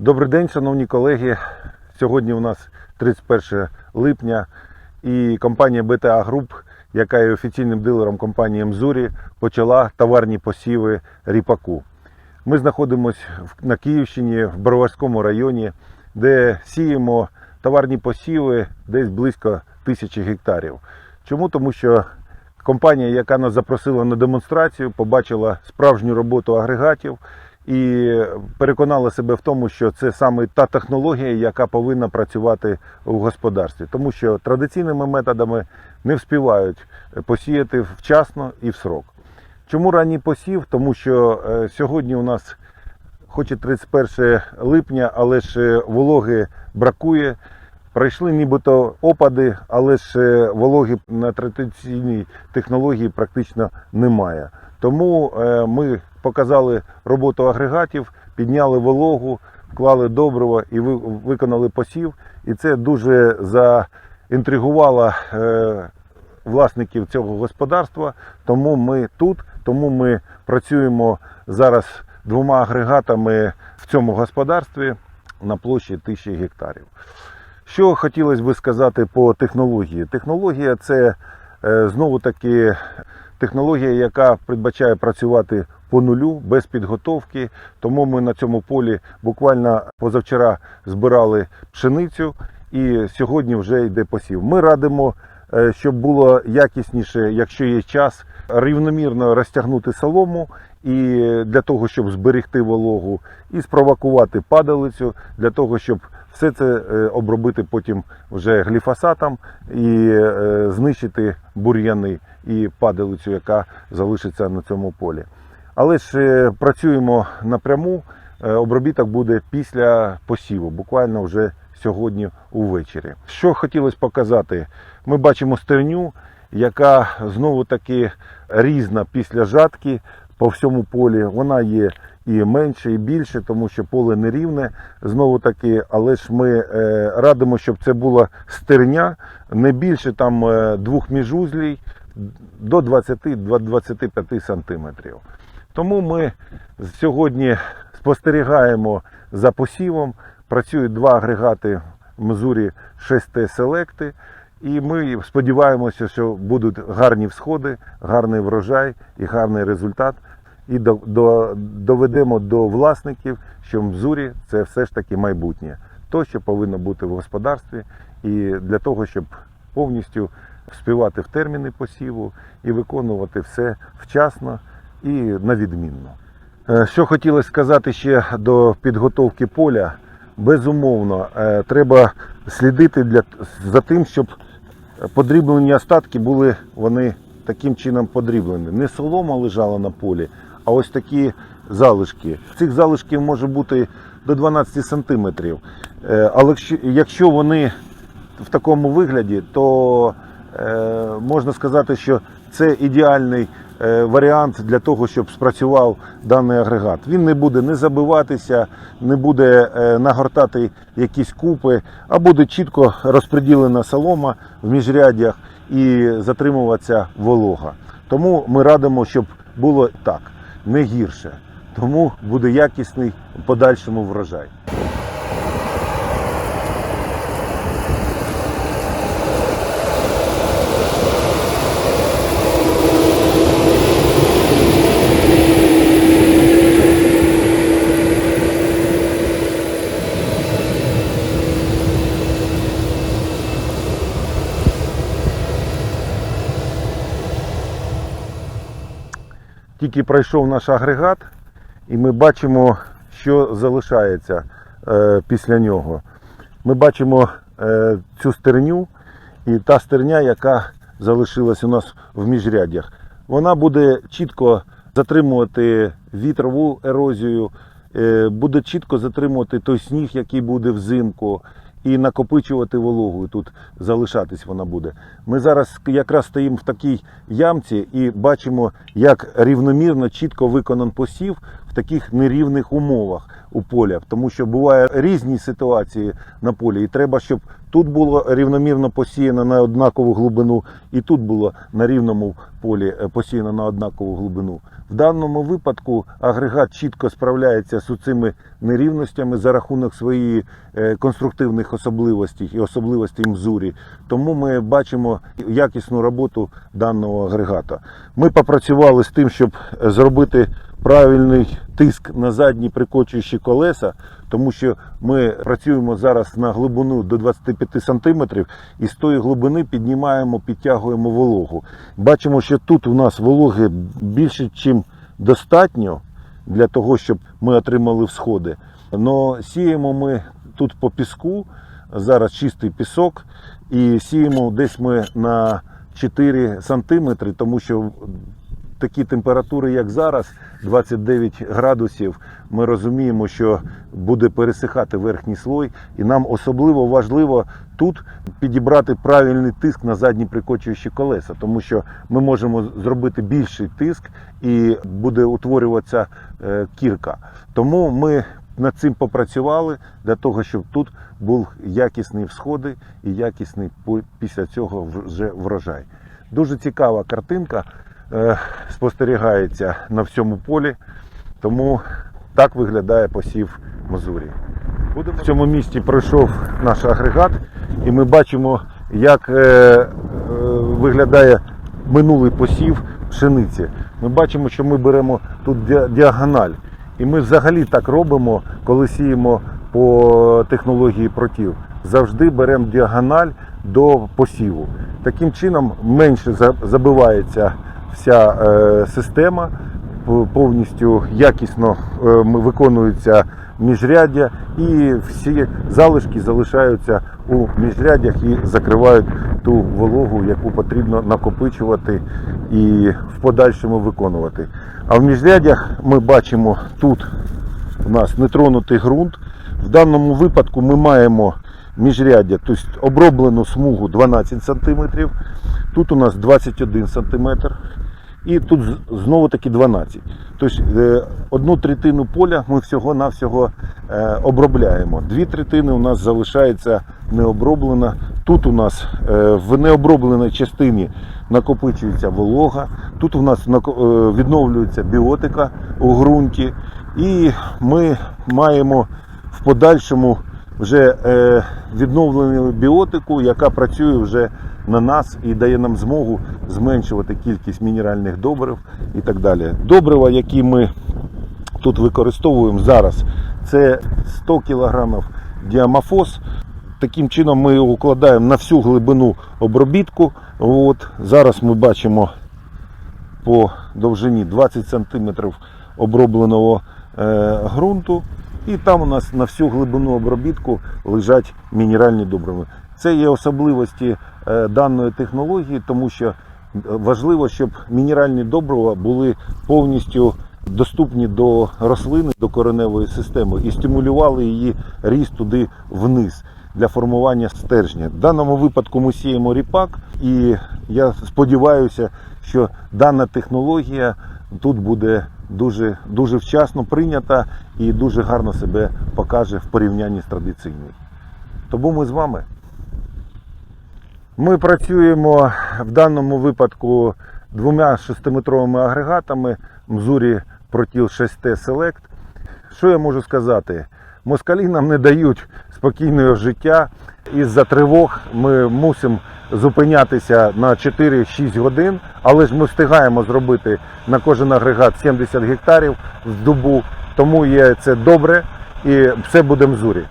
Добрий день, шановні колеги. Сьогодні у нас 31 липня і компанія BTA Group, яка є офіційним дилером компанії Мзурі, почала товарні посіви ріпаку. Ми знаходимося на Київщині, в Броварському районі, де сіємо товарні посіви десь близько тисячі гектарів. Чому? Тому що компанія, яка нас запросила на демонстрацію, побачила справжню роботу агрегатів і переконала себе в тому, що це саме та технологія, яка повинна працювати у господарстві, тому що традиційними методами не вспівають посіяти вчасно і в срок. Чому ранній посів? Тому що е, сьогодні у нас хоч і 31 липня, але ж е, вологи бракує. Пройшли нібито опади, але ж е, вологи на традиційній технології практично немає. Тому е, ми показали роботу агрегатів, підняли вологу, вклали добриво і виконали посів. І це дуже заінтригувало е, власників цього господарства. Тому ми тут, тому ми працюємо зараз двома агрегатами в цьому господарстві на площі тисячі гектарів. Що хотілося би сказати по технології? Технологія це е, знову таки технологія, яка передбачає працювати по нулю без підготовки. Тому ми на цьому полі буквально позавчора збирали пшеницю і сьогодні вже йде посів. Ми радимо, е, щоб було якісніше, якщо є час, рівномірно розтягнути солому і для того, щоб зберегти вологу, і спровокувати падалицю для того, щоб все це е, обробити потім вже гліфосатом і е, знищити бур'яни і падалицю, яка залишиться на цьому полі. Але ж е, працюємо напряму. Обробіток буде після посіву, буквально вже сьогодні увечері. Що хотілося показати? Ми бачимо стерню, яка знову таки різна після жатки по всьому полі. Вона є і менше, і більше, тому що поле нерівне. Знову таки, але ж ми е, радимо, щоб це була стерня, не більше там е, двох міжузлій до 20-25 сантиметрів. Тому ми сьогодні спостерігаємо за посівом. Працюють два агрегати в Мзурі 6Т Селекти. І ми сподіваємося, що будуть гарні всходи, гарний врожай і гарний результат. І до, до, доведемо до власників, що Мзурі це все ж таки майбутнє. То, що повинно бути в господарстві, і для того, щоб повністю співати в терміни посіву і виконувати все вчасно і на відмінно. Е, Що хотілося сказати ще до підготовки поля, безумовно, е, треба слідити для, за тим, щоб подріблені остатки були вони таким чином подріблені. Не солома лежала на полі, а ось такі залишки. Цих залишків може бути до 12 сантиметрів. Е, Але якщо- вони в такому вигляді, то е, можна сказати, що це ідеальний е, варіант для того, щоб спрацював даний агрегат. Він не буде не забиватися, не буде нагортати якісь купи, а буде чітко розподілена солома в міжряддях і затримуватися волога. Тому ми радимо, щоб було так, не гірше. Тому буде якісний подальшому врожай. Тільки пройшов наш агрегат, і ми бачимо, що залишається е, після нього. Ми бачимо е, цю стерню і та стерня, яка залишилась у нас в міжряддях. Вона буде чітко затримувати вітрову ерозію, е, буде чітко затримувати той сніг, який буде взимку, і накопичувати вологу. Тут залишатись вона буде. Ми зараз якраз стоїмо в такій ямці і бачимо, як рівномірно, чітко виконан посів в таких нерівних умовах у поля, тому що бувають різні ситуації на полі, і треба, щоб тут було рівномірно посіяно на однакову глибину, і тут було на рівному полі е, посіяно на однакову глибину. В даному випадку агрегат чітко справляється з цими нерівностями за рахунок своєї е, конструктивних особливостей і особливостей мзурі. Тому ми бачимо якісну роботу даного агрегата. Ми попрацювали з тим, щоб е, зробити правильний тиск на задні прикочуючі колеса, тому що ми працюємо зараз на глибину до 25 см і з тої глибини піднімаємо, підтягуємо вологу. Бачимо, що тут у нас вологи більше, ніж достатньо для того, щоб ми отримали всходи. Но сіємо ми тут по піску, зараз чистий пісок, і сіємо десь ми на 4 сантиметри, тому що такі температури, як зараз, 29 градусів, ми розуміємо, що буде пересихати верхній слой, і нам особливо важливо тут підібрати правильний тиск на задні прикочуючі колеса, тому що ми можемо зробити більший тиск і буде утворюватися е, кірка. Тому ми над цим попрацювали для того, щоб тут був якісний всходи і якісний після цього вже врожай. Дуже цікава картинка спостерігається на всьому полі, тому так виглядає посів Мазурі. В цьому місці пройшов наш агрегат, і ми бачимо, як е, е, виглядає минулий посів пшениці. Ми бачимо, що ми беремо тут діагональ. І ми взагалі так робимо, коли сіємо по технології протів. Завжди беремо діагональ до посіву. Таким чином менше забивається вся е, система, повністю якісно е, виконується міжряддя, і всі залишки залишаються у міжряддях і закривають ту вологу, яку потрібно накопичувати і в подальшому виконувати. А в міжрядях ми бачимо тут у нас нетронутий ґрунт. В даному випадку ми маємо міжряддя, тобто оброблену смугу 12 см, тут у нас 21 см, і тут знову таки 12. Тобто е, одну третину поля ми всього-навсього е, обробляємо. Дві третини у нас залишається необроблена. Тут у нас е, в необробленій частині накопичується волога, тут у нас відновлюється біотика у ґрунті, і ми маємо в подальшому вже відновлену біотику, яка працює вже на нас і дає нам змогу зменшувати кількість мінеральних добрив і так далі. Добрива, які ми тут використовуємо зараз, це 100 кг діамафос. Таким чином ми його укладаємо на всю глибину обробітку. От, зараз ми бачимо по довжині 20 см обробленого е, ґрунту. І там у нас на всю глибину обробітку лежать мінеральні добрива. Це є особливості е, даної технології, тому що важливо, щоб мінеральні добрива були повністю доступні до рослини, до кореневої системи і стимулювали її ріст туди вниз для формування стержня. В даному випадку ми сіємо ріпак, і я сподіваюся, що дана технологія тут буде дуже, дуже вчасно прийнята і дуже гарно себе покаже в порівнянні з традиційною. Тому ми з вами. Ми працюємо в даному випадку двома шестиметровими агрегатами Мзурі Protil 6T Select. Що я можу сказати? Москалі нам не дають спокійного життя. Із-за тривог ми мусимо зупинятися на 4-6 годин, але ж ми встигаємо зробити на кожен агрегат 70 гектарів в добу, тому є це добре і все буде мзурі.